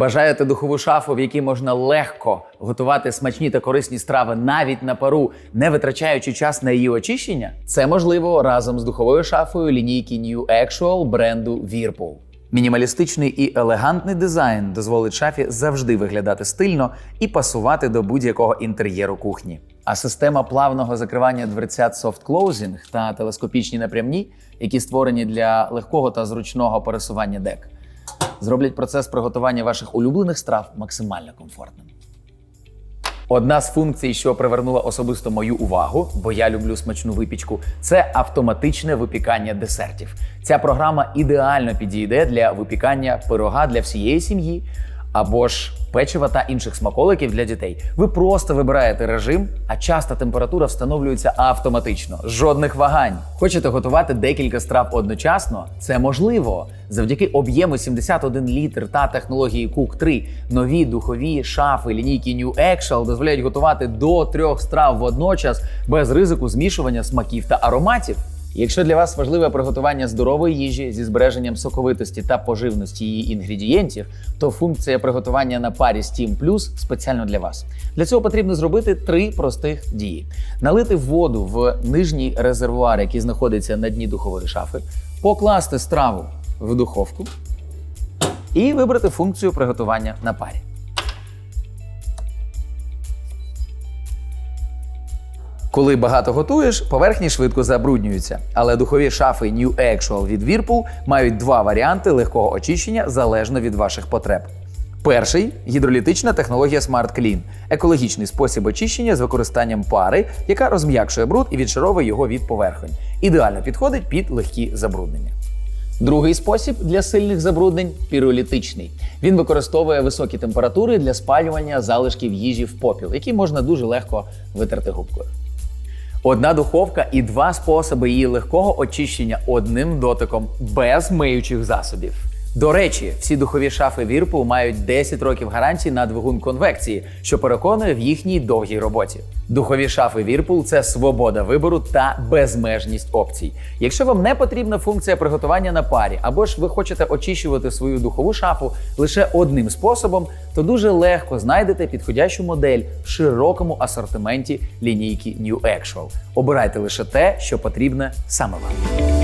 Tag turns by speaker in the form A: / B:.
A: Бажаєте духову шафу, в якій можна легко готувати смачні та корисні страви навіть на пару, не витрачаючи час на її очищення? Це можливо разом з духовою шафою лінійки New Actual бренду Whirlpool. Мінімалістичний і елегантний дизайн дозволить шафі завжди виглядати стильно і пасувати до будь-якого інтер'єру кухні. А система плавного закривання дверцят Soft Closing та телескопічні напрямні, які створені для легкого та зручного пересування дек, зроблять процес приготування ваших улюблених страв максимально комфортним. Одна з функцій, що привернула особисто мою увагу, бо я люблю смачну випічку, це автоматичне випікання десертів. Ця програма ідеально підійде для випікання пирога для всієї сім'ї або ж печива та інших смаколиків для дітей. Ви просто вибираєте режим, а час та температура встановлюються автоматично. Жодних вагань. Хочете готувати декілька страв одночасно? Це можливо. Завдяки об'єму 71 літр та технології Cook 3 нові духові шафи лінійки New Actual дозволяють готувати до трьох страв водночас без ризику змішування смаків та ароматів. Якщо для вас важливе приготування здорової їжі зі збереженням соковитості та поживності її інгредієнтів, то функція приготування на парі Steam Plus спеціально для вас. Для цього потрібно зробити три простих дії: налити воду в нижній резервуар, який знаходиться на дні духової шафи, покласти страву в духовку і вибрати функцію приготування на парі. Коли багато готуєш, поверхні швидко забруднюються. Але духові шафи New Actual від Whirlpool мають два варіанти легкого очищення залежно від ваших потреб. Перший гідролітична технологія Smart Clean – екологічний спосіб очищення з використанням пари, яка розм'якшує бруд і відшаровує його від поверхонь. Ідеально підходить під легкі забруднення. Другий спосіб для сильних забруднень піролітичний. Він використовує високі температури для спалювання залишків їжі в попіл, які можна дуже легко витерти губкою. Одна духовка і два способи її легкого очищення одним дотиком без миючих засобів. До речі, всі духові шафи Whirlpool мають 10 років гарантії на двигун конвекції, що переконує в їхній довгій роботі. Духові шафи Whirlpool – це свобода вибору та безмежність опцій. Якщо вам не потрібна функція приготування на парі, або ж ви хочете очищувати свою духову шафу лише одним способом, то дуже легко знайдете підходящу модель в широкому асортименті лінійки New Actual. Обирайте лише те, що потрібне саме вам.